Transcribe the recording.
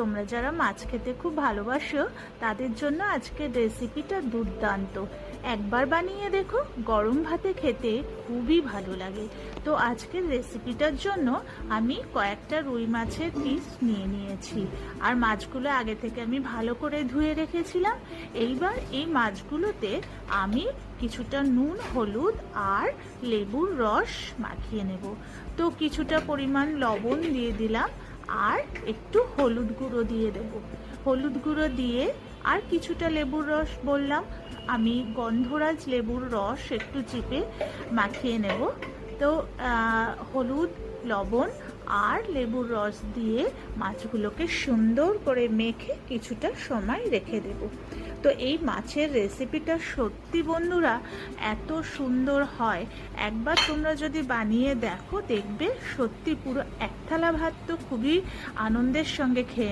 তোমরা যারা মাছ খেতে খুব ভালোবাসো, তাদের জন্য আজকের রেসিপিটা দুর্দান্ত। একবার বানিয়ে দেখো, গরম ভাতে খেতে খুবই ভালো লাগে। তো আজকের রেসিপিটার জন্য আমি কয়েকটা রুই মাছের পিস নিয়ে নিয়েছি। আর মাছগুলো আগে থেকে আমি ভালো করে ধুয়ে রেখেছিলাম। এইবার এই মাছগুলোতে আমি কিছুটা নুন, হলুদ আর লেবুর রস মাখিয়ে নেব। তো কিছুটা পরিমাণ লবণ দিয়ে দিলাম। আর একটু হলুদ গুঁড়ো দিয়ে দেব। হলুদ গুঁড়ো দিয়ে আর কিছুটা লেবুর রস বললাম। আমি গন্ধরাজ লেবুর রস একটু চিপে মাখিয়ে নেব। তো হলুদ, লবণ আর লেবুর রস দিয়ে মাছগুলোকে সুন্দর করে মেখে কিছুটা সময় রেখে দেব। তো এই মাছের রেসিপিটা সত্যি বন্ধুরা এত সুন্দর হয়। একবার তোমরা যদি বানিয়ে দেখো, দেখবে সত্যি পুরো এক থালা ভাত তো খুবই আনন্দের সঙ্গে খেয়ে